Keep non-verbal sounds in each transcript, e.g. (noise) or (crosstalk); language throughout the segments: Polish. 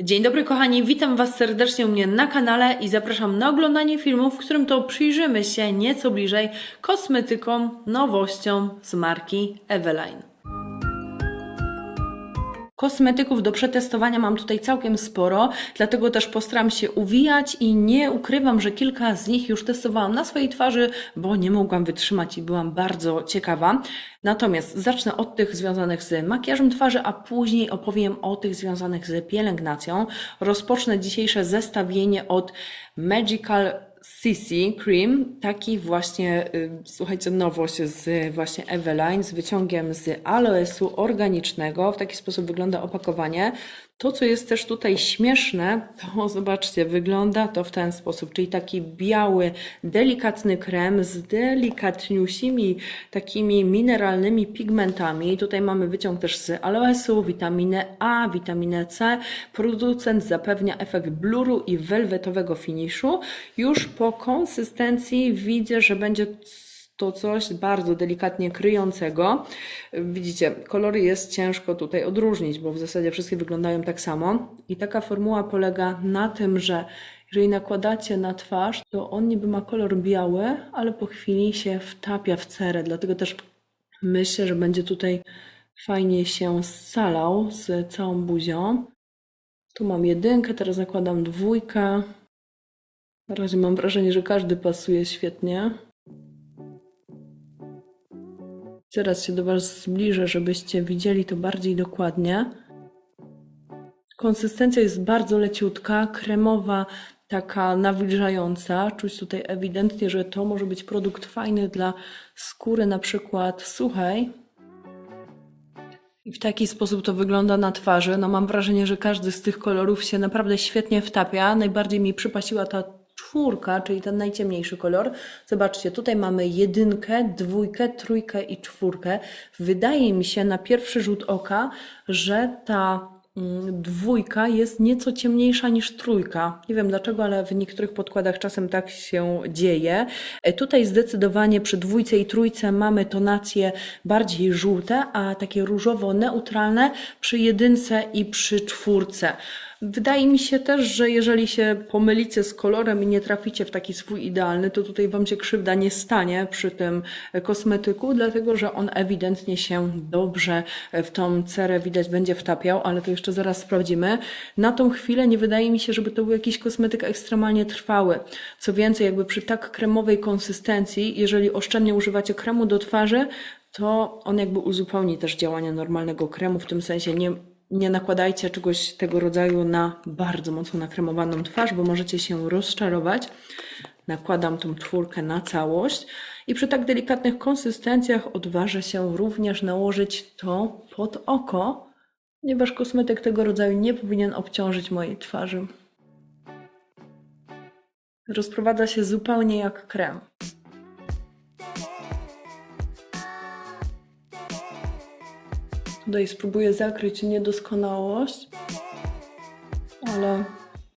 Dzień dobry kochani, witam Was serdecznie u mnie na kanale i zapraszam na oglądanie filmu, w którym to przyjrzymy się nieco bliżej kosmetykom, nowościom z marki Eveline. Kosmetyków do przetestowania mam tutaj całkiem sporo, dlatego też postaram się uwijać i nie ukrywam, że kilka z nich już testowałam na swojej twarzy, bo nie mogłam wytrzymać i byłam bardzo ciekawa. Natomiast zacznę od tych związanych z makijażem twarzy, a później opowiem o tych związanych z pielęgnacją. Rozpocznę dzisiejsze zestawienie od Magical CC Cream, taki właśnie, y, słuchajcie, nowość z właśnie Eveline, z wyciągiem z aloesu organicznego. W taki sposób wygląda opakowanie. To, co jest też tutaj śmieszne, to (laughs) zobaczcie, wygląda to w ten sposób, czyli taki biały, delikatny krem z delikatniusimi takimi mineralnymi pigmentami. Tutaj mamy wyciąg też z aloesu, witaminę A, witaminę C. Producent zapewnia efekt bluru i welwetowego finiszu. Już po konsystencji widzę, że będzie to coś bardzo delikatnie kryjącego. Widzicie, kolory jest ciężko tutaj odróżnić, bo w zasadzie wszystkie wyglądają tak samo. I taka formuła polega na tym, że jeżeli nakładacie na twarz, to on niby ma kolor biały, ale po chwili się wtapia w cerę. Dlatego też myślę, że będzie tutaj fajnie się scalał z całą buzią. Tu mam jedynkę, teraz nakładam dwójkę. Na razie mam wrażenie, że każdy pasuje świetnie. Teraz się do Was zbliżę, żebyście widzieli to bardziej dokładnie. Konsystencja jest bardzo leciutka, kremowa, taka nawilżająca. Czuć tutaj ewidentnie, że to może być produkt fajny dla skóry, na przykład suchej. I w taki sposób to wygląda na twarzy. No mam wrażenie, że każdy z tych kolorów się naprawdę świetnie wtapia. Najbardziej mi przypasiła ta czwórka, czyli ten najciemniejszy kolor. Zobaczcie, tutaj mamy jedynkę, dwójkę, trójkę i czwórkę. Wydaje mi się na pierwszy rzut oka, że ta mm, dwójka jest nieco ciemniejsza niż trójka. Nie wiem dlaczego, ale w niektórych podkładach czasem tak się dzieje. E, Tutaj zdecydowanie przy dwójce i trójce mamy tonacje bardziej żółte, a takie różowo-neutralne przy jedynce i przy czwórce. Wydaje mi się też, że jeżeli się pomylicie z kolorem i nie traficie w taki swój idealny, to tutaj Wam się krzywda nie stanie przy tym kosmetyku, dlatego że on ewidentnie się dobrze w tą cerę widać będzie wtapiał, ale to jeszcze zaraz sprawdzimy. Na tą chwilę nie wydaje mi się, żeby to był jakiś kosmetyk ekstremalnie trwały. Co więcej, jakby przy tak kremowej konsystencji, jeżeli oszczędnie używacie kremu do twarzy, to on jakby uzupełni też działanie normalnego kremu, w tym sensie nie nie nakładajcie czegoś tego rodzaju na bardzo mocno nakremowaną twarz, bo możecie się rozczarować. Nakładam tą czwórkę na całość i przy tak delikatnych konsystencjach odważę się również nałożyć to pod oko, ponieważ kosmetyk tego rodzaju nie powinien obciążyć mojej twarzy. Rozprowadza się zupełnie jak krem. Tutaj spróbuję zakryć niedoskonałość, ale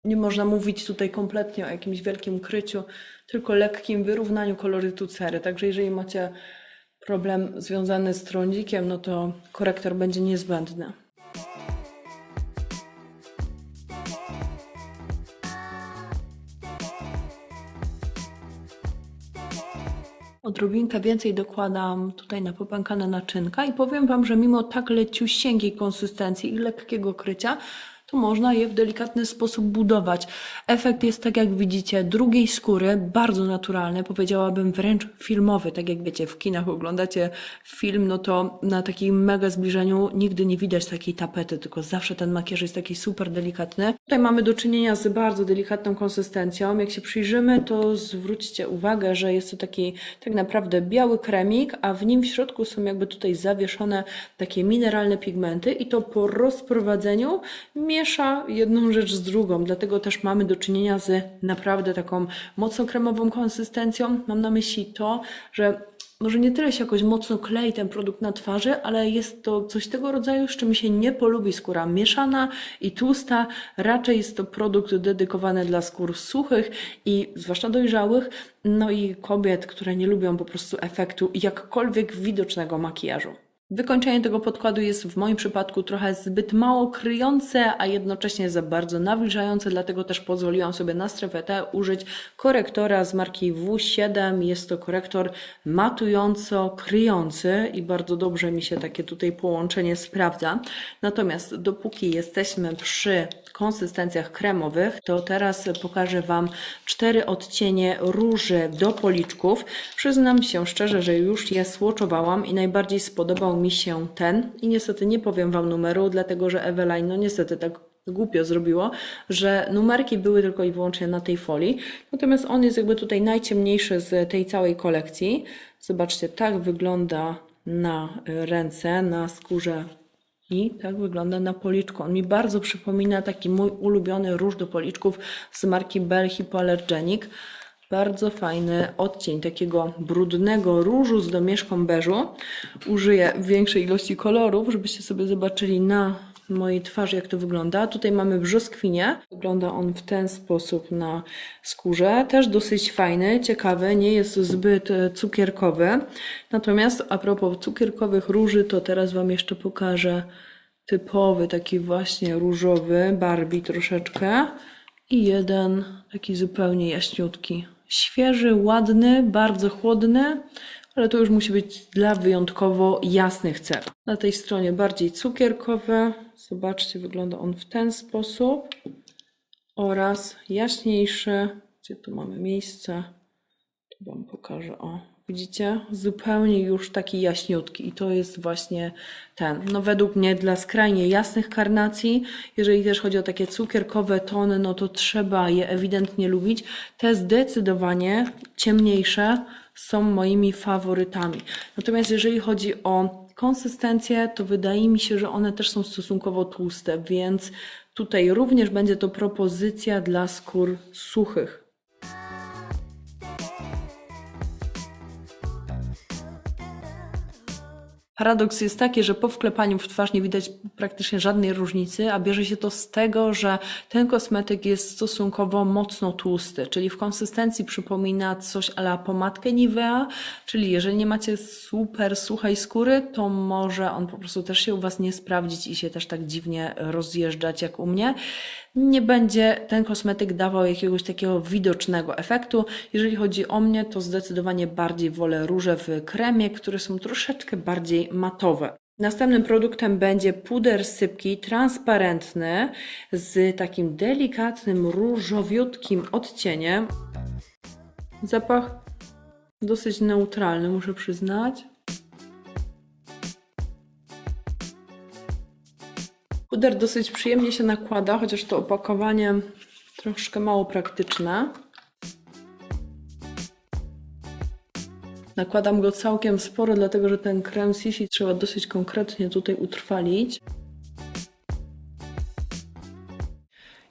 nie można mówić tutaj kompletnie o jakimś wielkim kryciu, tylko lekkim wyrównaniu kolorytu cery. Także jeżeli macie problem związany z trądzikiem, no to korektor będzie niezbędny. Odrobinkę więcej dokładam tutaj na popękane naczynka i powiem Wam, że mimo tak leciusieńkiej konsystencji i lekkiego krycia, to można je w delikatny sposób budować. Efekt jest, tak jak widzicie, drugiej skóry, bardzo naturalny, powiedziałabym wręcz filmowy. Tak jak wiecie, w kinach oglądacie film, no to na takim mega zbliżeniu nigdy nie widać takiej tapety, tylko zawsze ten makijaż jest taki super delikatny. Tutaj mamy do czynienia z bardzo delikatną konsystencją. Jak się przyjrzymy, to zwróćcie uwagę, że jest to taki tak naprawdę biały kremik, a w nim w środku są jakby tutaj zawieszone takie mineralne pigmenty i to po rozprowadzeniu miesza jedną rzecz z drugą, dlatego też mamy do czynienia z naprawdę taką mocno kremową konsystencją. Mam na myśli to, że może nie tyle się jakoś mocno klei ten produkt na twarzy, ale jest to coś tego rodzaju, z czym się nie polubi skóra mieszana i tłusta. Raczej jest to produkt dedykowany dla skór suchych i zwłaszcza dojrzałych, no i kobiet, które nie lubią po prostu efektu jakkolwiek widocznego makijażu. Wykończenie tego podkładu jest w moim przypadku trochę zbyt mało kryjące, a jednocześnie za bardzo nawilżające, dlatego też pozwoliłam sobie na strefę T użyć korektora z marki W7. Jest to korektor matująco-kryjący i bardzo dobrze mi się takie tutaj połączenie sprawdza. Natomiast dopóki jesteśmy przy konsystencjach kremowych, to teraz pokażę Wam cztery odcienie róży do policzków. Przyznam się szczerze, że już je słoczowałam i najbardziej spodobał mi się ten. I niestety nie powiem Wam numeru, dlatego że Eveline, no niestety tak głupio zrobiło, że numerki były tylko i wyłącznie na tej folii. Natomiast on jest jakby tutaj najciemniejszy z tej całej kolekcji. Zobaczcie, tak wygląda na ręce, na skórze i tak wygląda na policzku. On mi bardzo przypomina taki mój ulubiony róż do policzków z marki Bell Hypoallergenic. Bardzo fajny odcień takiego brudnego różu z domieszką beżu. Użyję większej ilości kolorów, żebyście sobie zobaczyli na mojej twarzy, jak to wygląda. Tutaj mamy brzoskwinię. Wygląda on w ten sposób na skórze. Też dosyć fajny, ciekawy, nie jest zbyt e, cukierkowy. Natomiast a propos cukierkowych róży, to teraz Wam jeszcze pokażę typowy, taki właśnie różowy, Barbie troszeczkę. I jeden taki zupełnie jaśniutki. Świeży, ładny, bardzo chłodny, ale to już musi być dla wyjątkowo jasnych cech. Na tej stronie bardziej cukierkowy. Zobaczcie, wygląda on w ten sposób. Oraz jaśniejszy, gdzie tu mamy miejsce. Tu Wam pokażę. O, widzicie? Zupełnie już taki jaśniutki. I to jest właśnie ten. No według mnie dla skrajnie jasnych karnacji, jeżeli też chodzi o takie cukierkowe tony, no to trzeba je ewidentnie lubić. Te zdecydowanie ciemniejsze są moimi faworytami. Natomiast jeżeli chodzi o konsystencję, to wydaje mi się, że one też są stosunkowo tłuste, więc tutaj również będzie to propozycja dla skór suchych. Paradoks jest taki, że po wklepaniu w twarz nie widać praktycznie żadnej różnicy, a bierze się to z tego, że ten kosmetyk jest stosunkowo mocno tłusty, czyli w konsystencji przypomina coś ala pomadkę Nivea, czyli jeżeli nie macie super suchej skóry, to może on po prostu też się u Was nie sprawdzić i się też tak dziwnie rozjeżdżać jak u mnie. Nie będzie ten kosmetyk dawał jakiegoś takiego widocznego efektu. Jeżeli chodzi o mnie, to zdecydowanie bardziej wolę róże w kremie, które są troszeczkę bardziej matowe. Następnym produktem będzie puder sypki transparentny z takim delikatnym różowiutkim odcieniem. Zapach dosyć neutralny, muszę przyznać. Puder dosyć przyjemnie się nakłada, chociaż to opakowanie troszkę mało praktyczne. Nakładam go całkiem sporo, dlatego że ten krem Sisi trzeba dosyć konkretnie tutaj utrwalić.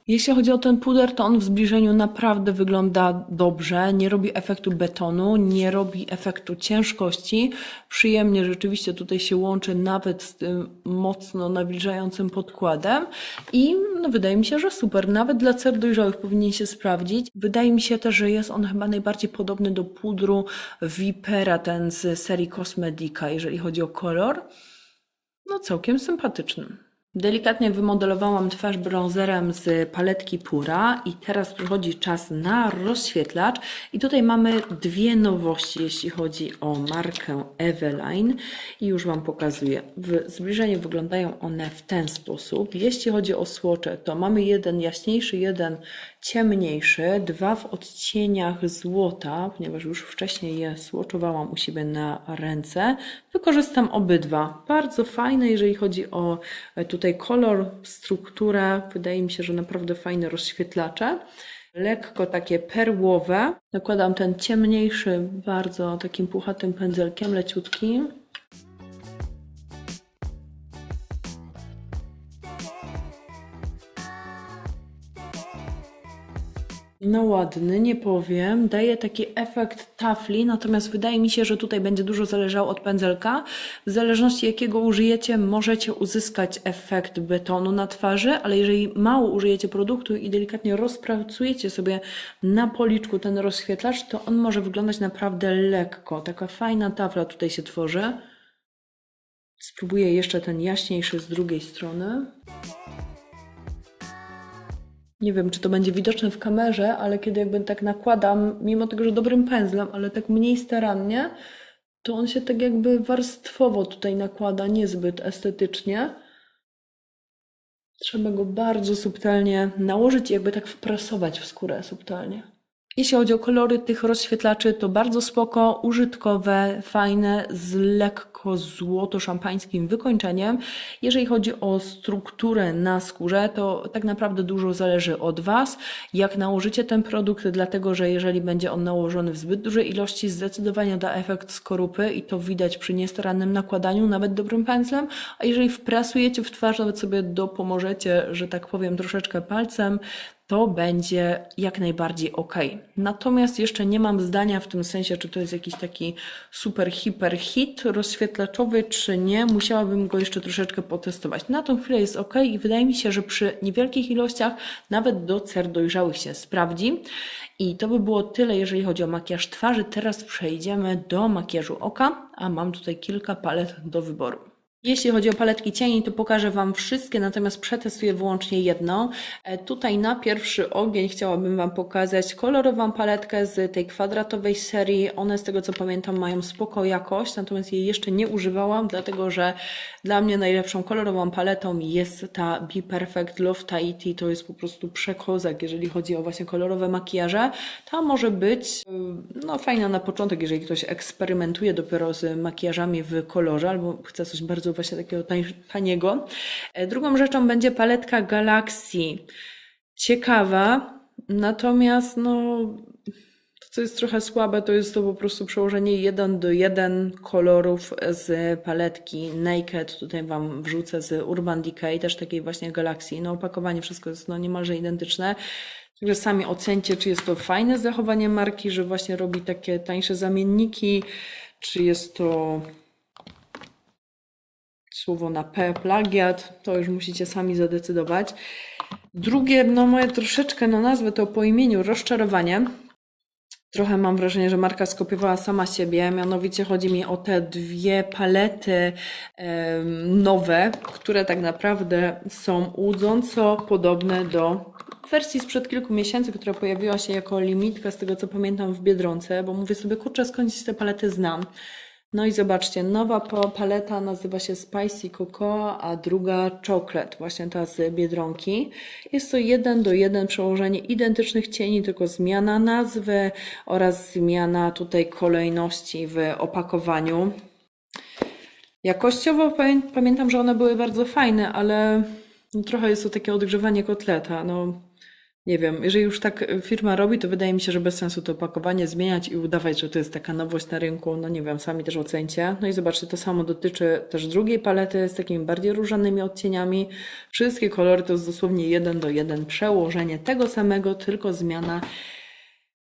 Jeśli chodzi o ten puder, to on w zbliżeniu naprawdę wygląda dobrze. Nie robi efektu betonu, nie robi efektu ciężkości. Przyjemnie rzeczywiście tutaj się łączy nawet z tym mocno nawilżającym podkładem. I no, wydaje mi się, że super. Nawet dla cer dojrzałych powinien się sprawdzić. Wydaje mi się też, że jest on chyba najbardziej podobny do pudru Vipera, ten z serii Cosmedica, jeżeli chodzi o kolor. No całkiem sympatyczny. Delikatnie wymodelowałam twarz brązerem z paletki Pura i teraz przychodzi czas na rozświetlacz i tutaj mamy dwie nowości, jeśli chodzi o markę Eveline i już Wam pokazuję. W zbliżeniu wyglądają one w ten sposób. Jeśli chodzi o słocze, to mamy jeden jaśniejszy, jeden ciemniejszy, dwa w odcieniach złota, ponieważ już wcześniej je słoczowałam u siebie na ręce. Wykorzystam obydwa. Bardzo fajne, jeżeli chodzi o e, tutaj kolor, strukturę. Wydaje mi się, że naprawdę fajne rozświetlacze. Lekko takie perłowe. Nakładam ten ciemniejszy, bardzo takim puchatym pędzelkiem, leciutkim. No ładny, nie powiem. Daje taki efekt tafli, natomiast wydaje mi się, że tutaj będzie dużo zależało od pędzelka. W zależności jakiego użyjecie, możecie uzyskać efekt betonu na twarzy, ale jeżeli mało użyjecie produktu i delikatnie rozpracujecie sobie na policzku ten rozświetlacz, to on może wyglądać naprawdę lekko. Taka fajna tafla tutaj się tworzy. Spróbuję jeszcze ten jaśniejszy z drugiej strony. Nie wiem, czy to będzie widoczne w kamerze, ale kiedy jakby tak nakładam, mimo tego, że dobrym pędzlem, ale tak mniej starannie, to on się tak jakby warstwowo tutaj nakłada, niezbyt estetycznie. Trzeba go bardzo subtelnie nałożyć i jakby tak wprasować w skórę subtelnie. Jeśli chodzi o kolory tych rozświetlaczy, to bardzo spoko, użytkowe, fajne, z lekko złoto-szampańskim wykończeniem. Jeżeli chodzi o strukturę na skórze, to tak naprawdę dużo zależy od Was, jak nałożycie ten produkt, dlatego że jeżeli będzie on nałożony w zbyt dużej ilości, zdecydowanie da efekt skorupy i to widać przy niestarannym nakładaniu, nawet dobrym pędzlem, a jeżeli wprasujecie w twarz, nawet sobie dopomożecie, że tak powiem, troszeczkę palcem, to będzie jak najbardziej ok. Natomiast jeszcze nie mam zdania w tym sensie, czy to jest jakiś taki super, hiper hit rozświetlaczowy, czy nie. Musiałabym go jeszcze troszeczkę potestować. Na tą chwilę jest ok i wydaje mi się, że przy niewielkich ilościach nawet do cer dojrzałych się sprawdzi. I to by było tyle, jeżeli chodzi o makijaż twarzy. Teraz przejdziemy do makijażu oka, a mam tutaj kilka palet do wyboru. Jeśli chodzi o paletki cieni, to pokażę Wam wszystkie, natomiast przetestuję wyłącznie jedną. E, Tutaj na pierwszy ogień chciałabym Wam pokazać kolorową paletkę z tej kwadratowej serii. One z tego co pamiętam mają spoko jakość, natomiast jej jeszcze nie używałam, dlatego że dla mnie najlepszą kolorową paletą jest ta Be Perfect Love Tahiti. To jest po prostu przekozak, jeżeli chodzi o właśnie kolorowe makijaże. Ta może być y, no, fajna na początek, jeżeli ktoś eksperymentuje dopiero z makijażami w kolorze albo chce coś bardzo właśnie takiego taniego. E, Drugą rzeczą będzie paletka Galaxy. Ciekawa, natomiast no, to, co jest trochę słabe, to jest to po prostu przełożenie 1 do 1 kolorów z paletki Naked. Tutaj Wam wrzucę z Urban Decay, też takiej właśnie Galaxy. No opakowanie wszystko jest no, niemalże identyczne. Także sami ocencie, czy jest to fajne zachowanie marki, że właśnie robi takie tańsze zamienniki, czy jest to słowo na P, plagiat, to już musicie sami zadecydować. Drugie, no moje troszeczkę, no nazwę to po imieniu, rozczarowanie. Trochę mam wrażenie, że marka skopiowała sama siebie, mianowicie chodzi mi o te dwie palety nowe, które tak naprawdę są łudząco podobne do wersji sprzed kilku miesięcy, która pojawiła się jako limitka, z tego co pamiętam w Biedronce, bo mówię sobie, kurczę, skądś te palety znam. No i zobaczcie, nowa paleta nazywa się Spicy Cocoa, a druga Chocolate, właśnie ta z Biedronki. Jest to jeden do jeden przełożenie identycznych cieni, tylko zmiana nazwy oraz zmiana tutaj kolejności w opakowaniu. Jakościowo pamię- pamiętam, że one były bardzo fajne, ale trochę jest to takie odgrzewanie kotleta. No, nie wiem, jeżeli już tak firma robi, to wydaje mi się, że bez sensu to opakowanie zmieniać i udawać, że to jest taka nowość na rynku. No nie wiem, sami też ocencie. No i zobaczcie, to samo dotyczy też drugiej palety z takimi bardziej różanymi odcieniami. Wszystkie kolory to jest dosłownie jeden do jeden przełożenie tego samego, tylko zmiana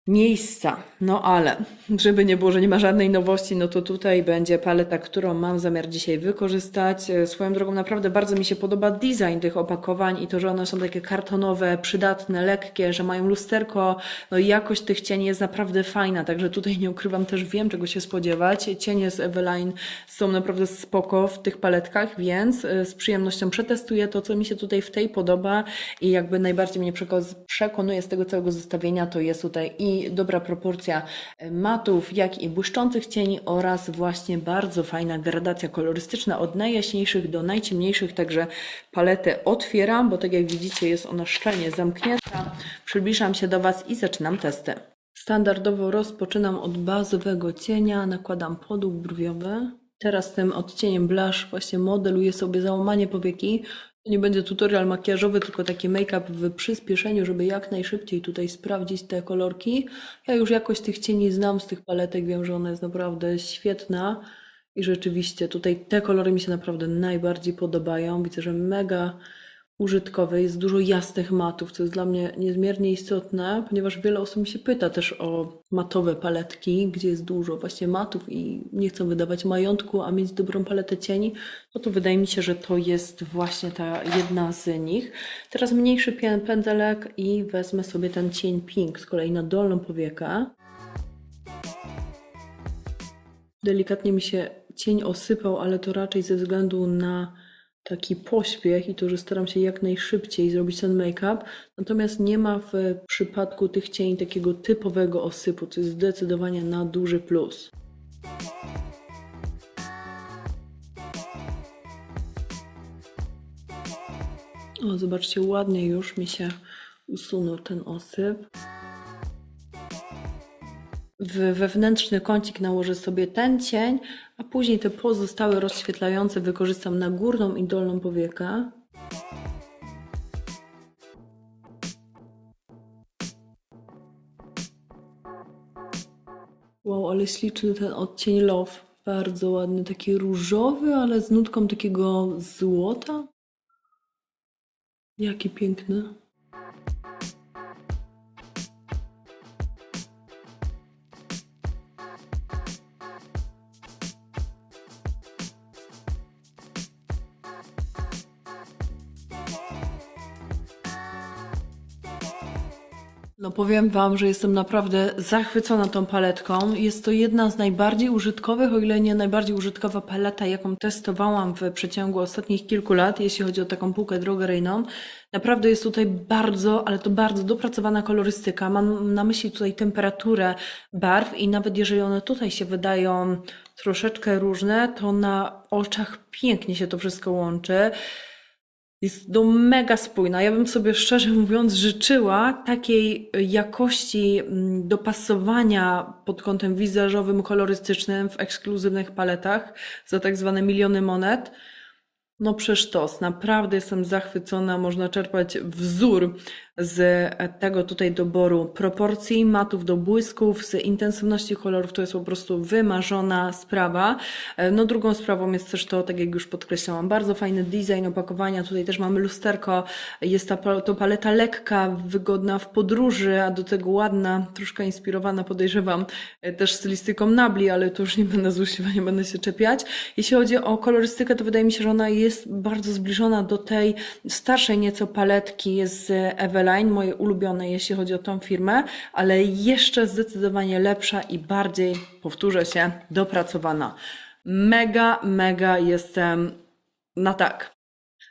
miejsca. No ale, żeby nie było, że nie ma żadnej nowości, no to tutaj będzie paleta, którą mam zamiar dzisiaj wykorzystać. E, Swoją drogą naprawdę bardzo mi się podoba design tych opakowań i to, że one są takie kartonowe, przydatne, lekkie, że mają lusterko, no i jakość tych cieni jest naprawdę fajna, także tutaj nie ukrywam, też wiem czego się spodziewać. Cienie z Eveline są naprawdę spoko w tych paletkach, więc e, z przyjemnością przetestuję to, co mi się tutaj w tej podoba i jakby najbardziej mnie przeko- przekonuje z tego całego zestawienia, to jest tutaj i dobra proporcja e, matów, jak i błyszczących cieni oraz właśnie bardzo fajna gradacja kolorystyczna od najjaśniejszych do najciemniejszych, także paletę otwieram, bo tak jak widzicie jest ona szczelnie zamknięta. Przybliżam się do Was i zaczynam testy. Standardowo rozpoczynam od bazowego cienia, nakładam podłóg brwiowy. Teraz tym odcieniem blush właśnie modeluję sobie załamanie powieki. Nie będzie tutorial makijażowy, tylko taki make-up w przyspieszeniu, żeby jak najszybciej tutaj sprawdzić te kolorki. Ja już jakość tych cieni znam z tych paletek, wiem, że ona jest naprawdę świetna. I rzeczywiście tutaj te kolory mi się naprawdę najbardziej podobają. Widzę, że mega użytkowe, jest dużo jasnych matów, co jest dla mnie niezmiernie istotne, ponieważ wiele osób mi się pyta też o matowe paletki, gdzie jest dużo właśnie matów i nie chcą wydawać majątku, a mieć dobrą paletę cieni, no to wydaje mi się, że to jest właśnie ta jedna z nich. Teraz mniejszy pę- pędzelek i wezmę sobie ten cień pink z kolei na dolną powiekę. Delikatnie mi się cień osypał, ale to raczej ze względu na taki pośpiech i to, że staram się jak najszybciej zrobić ten make-up. Natomiast nie ma w przypadku tych cieni takiego typowego osypu, co jest zdecydowanie na duży plus. O, zobaczcie, ładnie już mi się usunął ten osyp. W wewnętrzny kącik nałożę sobie ten cień, a później te pozostałe rozświetlające wykorzystam na górną i dolną powiekę. Wow, ale śliczny ten odcień Love. Bardzo ładny, taki różowy, ale z nutką takiego złota. Jaki piękny. No powiem Wam, że jestem naprawdę zachwycona tą paletką. Jest to jedna z najbardziej użytkowych, o ile nie najbardziej użytkowa paleta, jaką testowałam w przeciągu ostatnich kilku lat, jeśli chodzi o taką półkę drogeryjną. Naprawdę jest tutaj bardzo, ale to bardzo dopracowana kolorystyka. Mam na myśli tutaj temperaturę barw i nawet jeżeli one tutaj się wydają troszeczkę różne, to na oczach pięknie się to wszystko łączy. Jest to mega spójna. Ja bym sobie szczerze mówiąc życzyła takiej jakości mm, dopasowania pod kątem wizażowym, kolorystycznym w ekskluzywnych paletach za tak zwane miliony monet. No przesztos, naprawdę jestem zachwycona. Można czerpać wzór z tego tutaj doboru proporcji, matów do błysków, z intensywności kolorów. To jest po prostu wymarzona sprawa. No drugą sprawą jest też to, tak jak już podkreślałam, bardzo fajny design opakowania. Tutaj też mamy lusterko. Jest ta, to paleta lekka, wygodna w podróży, a do tego ładna, troszkę inspirowana podejrzewam też stylistyką Nabli, ale to już nie będę złośliwa, nie będę się czepiać. Jeśli chodzi o kolorystykę, to wydaje mi się, że ona jest bardzo zbliżona do tej starszej nieco paletki z Eveline, moje ulubione, jeśli chodzi o tą firmę, ale jeszcze zdecydowanie lepsza i bardziej, powtórzę się, dopracowana. Mega, mega jestem na tak.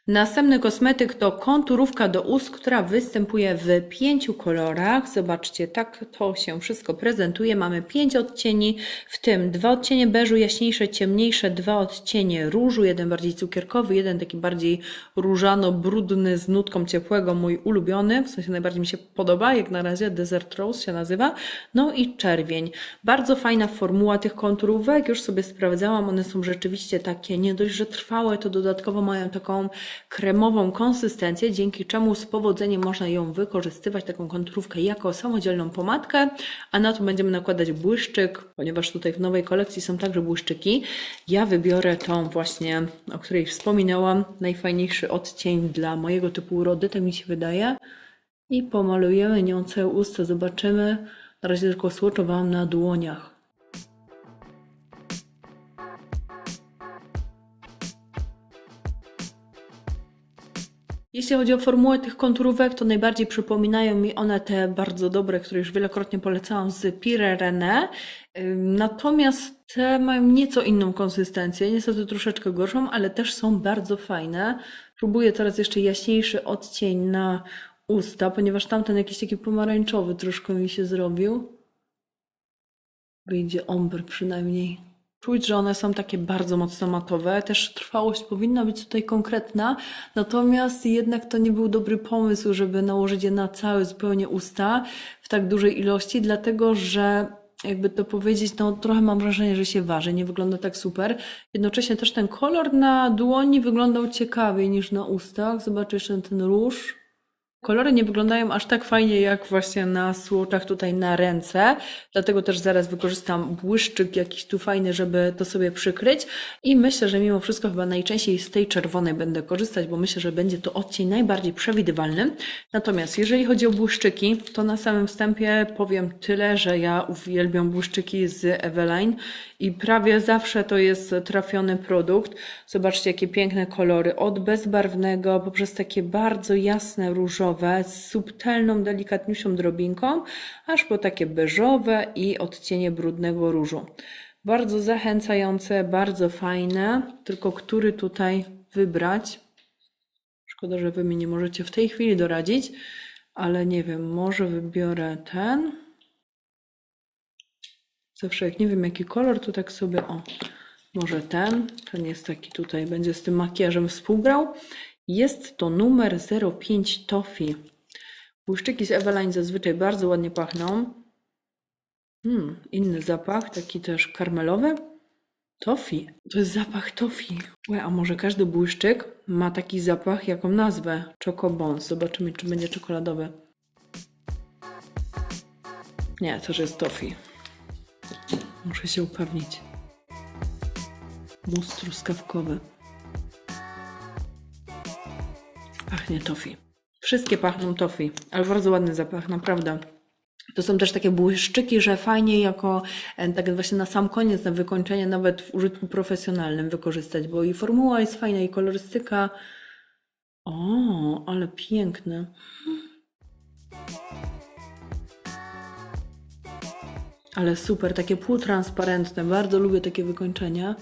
Następny kosmetyk to konturówka do ust, która występuje w pięciu kolorach. Zobaczcie, tak to się wszystko prezentuje. Mamy pięć odcieni, w tym dwa odcienie beżu, jaśniejsze, ciemniejsze, dwa odcienie różu, jeden bardziej cukierkowy, jeden taki bardziej różano-brudny z nutką ciepłego, mój ulubiony, w sensie najbardziej mi się podoba, jak na razie Desert Rose się nazywa. No i czerwień. Bardzo fajna formuła tych konturówek, już sobie sprawdzałam, one są rzeczywiście takie nie dość, że trwałe, to dodatkowo mają taką kremową konsystencję, dzięki czemu z powodzeniem można ją wykorzystywać, taką konturówkę jako samodzielną pomadkę, a na to będziemy nakładać błyszczyk, ponieważ tutaj w nowej kolekcji są także błyszczyki. Ja wybiorę tą właśnie, o której wspominałam, najfajniejszy odcień dla mojego typu urody, tak mi się wydaje. I pomalujemy nią całe usta, zobaczymy. Na razie tylko słoczowałam na dłoniach. Jeśli chodzi o formułę tych konturówek, to najbardziej przypominają mi one te bardzo dobre, które już wielokrotnie polecałam z Pire René. Natomiast te mają nieco inną konsystencję, niestety troszeczkę gorszą, ale też są bardzo fajne. Próbuję teraz jeszcze jaśniejszy odcień na usta, ponieważ tamten jakiś taki pomarańczowy troszkę mi się zrobił. Wyjdzie ombre przynajmniej. Czuć, że one są takie bardzo mocno matowe. Też trwałość powinna być tutaj konkretna, natomiast jednak to nie był dobry pomysł, żeby nałożyć je na całe zupełnie usta w tak dużej ilości, dlatego że jakby to powiedzieć, no trochę mam wrażenie, że się waży, nie wygląda tak super. Jednocześnie też ten kolor na dłoni wyglądał ciekawiej niż na ustach. Zobaczę jeszcze ten róż. Kolory nie wyglądają aż tak fajnie jak właśnie na słoczach tutaj na ręce, dlatego też zaraz wykorzystam błyszczyk jakiś tu fajny, żeby to sobie przykryć i myślę, że mimo wszystko chyba najczęściej z tej czerwonej będę korzystać, bo myślę, że będzie to odcień najbardziej przewidywalny. Natomiast jeżeli chodzi o błyszczyki, to na samym wstępie powiem tyle, że ja uwielbiam błyszczyki z Eveline i prawie zawsze to jest trafiony produkt. Zobaczcie jakie piękne kolory, od bezbarwnego poprzez takie bardzo jasne różowe, z subtelną, delikatniejszą drobinką, aż po takie beżowe i odcienie brudnego różu. Bardzo zachęcające, bardzo fajne. Tylko który tutaj wybrać? Szkoda, że wy mi nie możecie w tej chwili doradzić, ale nie wiem, może wybiorę ten. Zawsze jak nie wiem jaki kolor, to tak sobie o, może ten. Ten jest taki tutaj, będzie z tym makijażem współgrał. Jest to numer 05 Toffee. Błyszczyki z Eveline zazwyczaj bardzo ładnie pachną. Hmm, inny zapach, taki też karmelowy. Toffee. To jest zapach. Łe, a może każdy błyszczyk ma taki zapach, jaką nazwę? Chocobons. Zobaczymy, czy będzie czekoladowy. Nie, to że jest toffee. Muszę się upewnić. Mus truskawkowy. Pachnie toffee. Wszystkie pachną toffee, ale bardzo ładny zapach, naprawdę. To są też takie błyszczyki, że fajnie jako e, tak właśnie na sam koniec, na wykończenie, nawet w użytku profesjonalnym wykorzystać, bo i formuła jest fajna, i kolorystyka. O, ale piękne. Ale super, takie półtransparentne. Bardzo lubię takie wykończenia.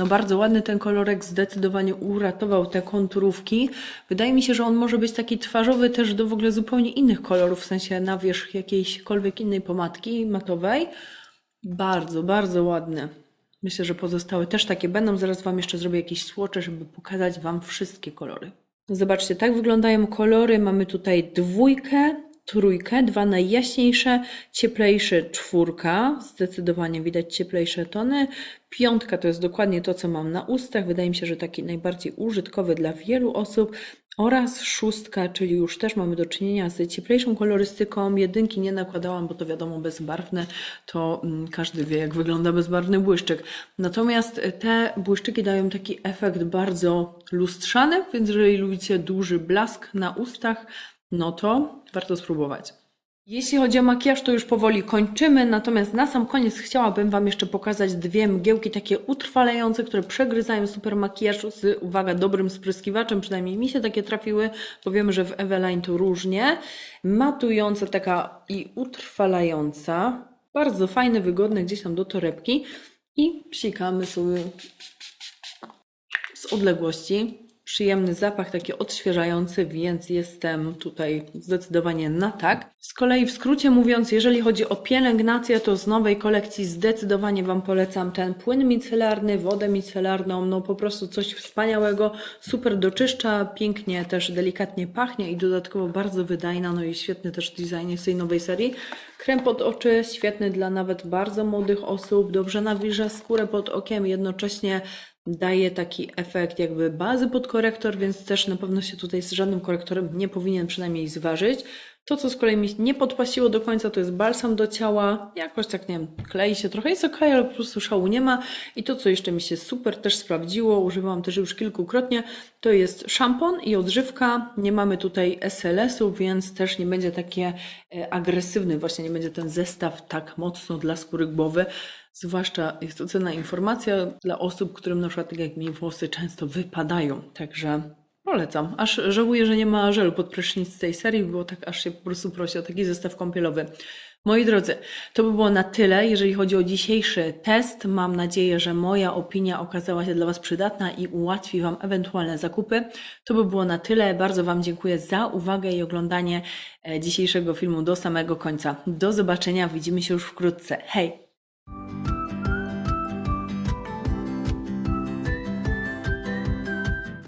No bardzo ładny ten kolorek, zdecydowanie uratował te konturówki. Wydaje mi się, że on może być taki twarzowy też do w ogóle zupełnie innych kolorów, w sensie na wierzch jakiejśkolwiek innej pomadki matowej. Bardzo, bardzo ładny. Myślę, że pozostałe też takie będą. Zaraz Wam jeszcze zrobię jakieś słocze, żeby pokazać Wam wszystkie kolory. Zobaczcie, tak wyglądają kolory. Mamy tutaj dwójkę, trójkę, dwa najjaśniejsze, cieplejszy czwórka, zdecydowanie widać cieplejsze tony. Piątka to jest dokładnie to, co mam na ustach. Wydaje mi się, że taki najbardziej użytkowy dla wielu osób. Oraz szóstka, czyli już też mamy do czynienia z cieplejszą kolorystyką. Jedynki nie nakładałam, bo to wiadomo bezbarwne, to mm, każdy wie, jak wygląda bezbarwny błyszczyk. Natomiast te błyszczyki dają taki efekt bardzo lustrzany, więc jeżeli lubicie duży blask na ustach, no to warto spróbować. Jeśli chodzi o makijaż, to już powoli kończymy, natomiast na sam koniec chciałabym Wam jeszcze pokazać dwie mgiełki takie utrwalające, które przegryzają super makijaż z, uwaga, dobrym spryskiwaczem, przynajmniej mi się takie trafiły, bo wiemy, że w Eveline to różnie. Matująca taka i utrwalająca, bardzo fajne, wygodne gdzieś tam do torebki i psikamy sobie z odległości. Przyjemny zapach, taki odświeżający, więc jestem tutaj zdecydowanie na tak. Z kolei w skrócie mówiąc, jeżeli chodzi o pielęgnację, to z nowej kolekcji zdecydowanie Wam polecam ten płyn micelarny, wodę micelarną, no po prostu coś wspaniałego, super doczyszcza, pięknie też delikatnie pachnie i dodatkowo bardzo wydajna, no i świetny też design jest tej nowej serii. Krem pod oczy, świetny dla nawet bardzo młodych osób, dobrze nawilża skórę pod okiem, jednocześnie daje taki efekt jakby bazy pod korektor, więc też na pewno się tutaj z żadnym korektorem nie powinien przynajmniej zważyć. To, co z kolei mi nie podpasiło do końca, to jest balsam do ciała. Jakoś tak, nie wiem, klei się trochę, jest ok, ale po prostu szału nie ma. I to, co jeszcze mi się super też sprawdziło, używałam też już kilkukrotnie, to jest szampon i odżywka. Nie mamy tutaj SLS-u, więc też nie będzie takie e, agresywny, właśnie nie będzie ten zestaw tak mocno dla skóry głowy. Zwłaszcza jest to cenna informacja dla osób, którym na przykład, tak jak mi, włosy często wypadają. Także polecam. Aż żałuję, że nie ma żelu pod prysznic z tej serii, bo tak aż się po prostu prosi o taki zestaw kąpielowy. Moi drodzy, to by było na tyle, jeżeli chodzi o dzisiejszy test. Mam nadzieję, że moja opinia okazała się dla Was przydatna i ułatwi Wam ewentualne zakupy. To by było na tyle. Bardzo Wam dziękuję za uwagę i oglądanie e, dzisiejszego filmu do samego końca. Do zobaczenia, widzimy się już wkrótce. Hej!